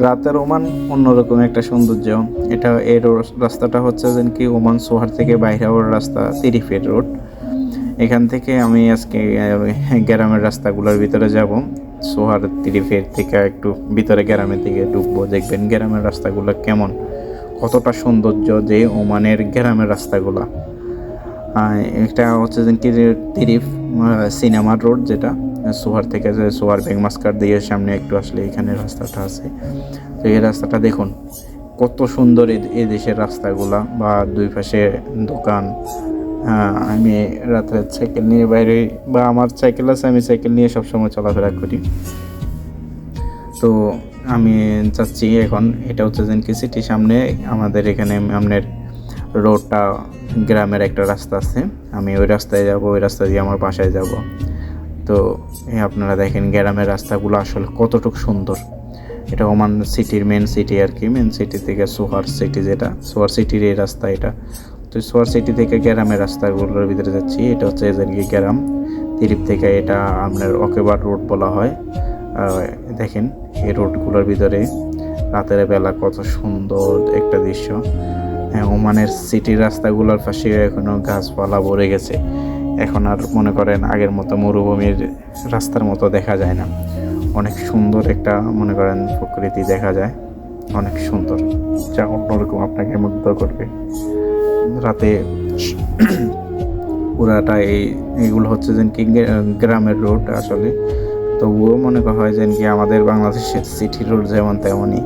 রাতের ওমান অন্যরকম একটা সৌন্দর্য। এটা এই রো- রাস্তাটা হচ্ছে যেন কি ওমান সোহার থেকে বাইরে হওয়ার রাস্তা তিরিফের রোড। এখান থেকে আমি আজকে গ্রামের রাস্তাগুলোর ভিতরে যাব। সোহার তিরিফের থেকে একটু ভিতরে গ্রামের দিকে ঢুকবো। দেখবেন গ্রামের রাস্তাগুলো কেমন, কতটা সৌন্দর্য যে ওমানের গ্রামের রাস্তাগুলো। এটা হচ্ছে যে কি তিরিফ সিনেমা রোড যেটা। সোহার থেকে সোহার বেগ মাস্কার দিয়ে সামনে একটু আসলে এখানে রাস্তাটা আছে। তো এই রাস্তাটা দেখুন, কত সুন্দর এই দেশের রাস্তাগুলা বা দুই পাশে দোকান। আমি রাত্রে সাইকেল নিয়ে বাইরে, বা আমার সাইকেল আছে, আমি সাইকেল নিয়ে সবসময় চলাফেরা করি। তো আমি চাচ্ছি এখন, এটা হচ্ছে যেন কি সিটির সামনে, আমাদের এখানে আপনার রোডটা, গ্রামের একটা রাস্তা আছে। আমি ওই রাস্তায় যাব, ওই রাস্তা দিয়ে আমার বাসায় যাব। তো আপনারা দেখেন গ্রামের রাস্তাগুলো আসলে কতটুকু সুন্দর। এটা ওমান সিটির মেন সিটি আর কি মেন সিটি থেকে সোহার সিটি যেটা, সোহার সিটির এই রাস্তা এটা। তো সোহার সিটি থেকে গ্রামের রাস্তাগুলোর ভিতরে যাচ্ছি, এটা হচ্ছে যে কি গ্রাম। তিরিপ থেকে এটা আপনার অকেবার রোড বলা হয়। দেখেন এই রোডগুলোর ভিতরে রাতের বেলা কত সুন্দর একটা দৃশ্য। হ্যাঁ ওমানের সিটির রাস্তাগুলোর পাশে এখনও গাছপালা ভরে গেছে। এখন আর মনে করেন আগের মতো মরুভূমির রাস্তার মতো দেখা যায় না। অনেক সুন্দর একটা, মনে করেন, প্রকৃতি দেখা যায়। অনেক সুন্দর। যা অন্যরকম আপনাকে মুগ্ধ করবে। রাতে পুরাটা এই, এইগুলো হচ্ছে যেন কি গ্রামের রোড আসলে। তবুও মনে করা হয় যেন কি আমাদের বাংলাদেশের সিটি রোড যেমন তেমনই।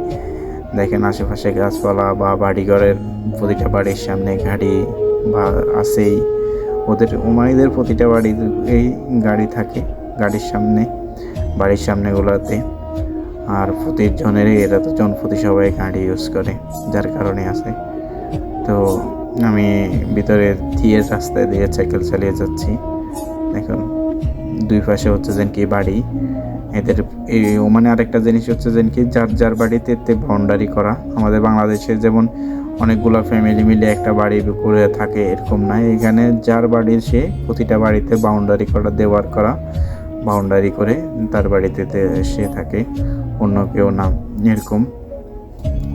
দেখেন আশেপাশে গাছপালা বা বাড়িঘরের প্রতিটা বাড়ির সামনে গাড়ি বা আছেই। ওদের উমাইদের প্রতিটা বাড়ির এই গাড়ি থাকে গাড়ির সামনে, বাড়ির সামনেগুলোতে। আর প্রতিজনেরই, এরা তো জনপ্রতি সবাই গাড়ি ইউজ করে, যার কারণে আছে। তো আমি ভিতরে দিয়ে রাস্তায় দিয়ে সাইকেল চালিয়ে যাচ্ছি। দেখুন। দুই পাশে হচ্ছে যেন কি বাড়ি। এদের এই ওমানে আরেকটা জিনিস হচ্ছে যেন কি, যার যার বাড়িতে বাউন্ডারি করা। আমাদের বাংলাদেশে যেমন অনেকগুলো ফ্যামিলি মিলে একটা বাড়ি করে থাকে এরকম না। এখানে যার বাড়ির সে প্রতিটা বাড়িতে বাউন্ডারি করা, দেওয়ার করা বাউন্ডারি করে তার বাড়িতে সে থাকে, অন্য কেউ না, এরকম।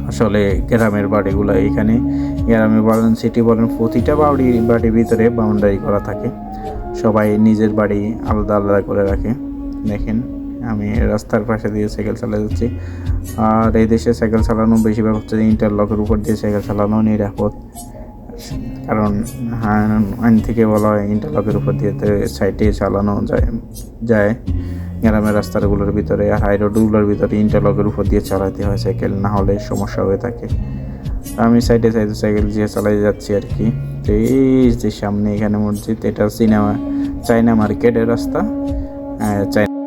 আসলে গ্রামের বাড়িগুলো এখানে, গ্রামে বলেন সিটি বলেন, প্রতিটা বাড়ি, বাড়ির ভিতরে বাউন্ডারি করা থাকে। সবাই নিজের বাড়ি আলাদা আলাদা করে রাখে। দেখেন আমি রাস্তার পাশে দিয়ে সাইকেল চালিয়ে যাচ্ছি। আর এই দেশে সাইকেল চালানো বেশিরভাগ হচ্ছে ইন্টারলকের উপর দিয়ে সাইকেল চালানো নিরাপদ। কারণ হ্যাঁ, আইন থেকে বলা হয় ইন্টারলকের উপর দিয়ে সাইডে চালানো যায় যায়। গ্রামের রাস্তাগুলোর ভিতরে হাই রোডগুলোর ভিতরে ইন্টারলকের উপর দিয়ে চালাতে হয় সাইকেল না হলে সমস্যা হয়ে থাকে। আমি সাইডে সাইডে সাইকেল দিয়ে চালাই যাচ্ছি আর কি। তো এই যে সামনে এখানে মসজিদ, এটা সিনেমা, চায়না মার্কেটের রাস্তা চায়না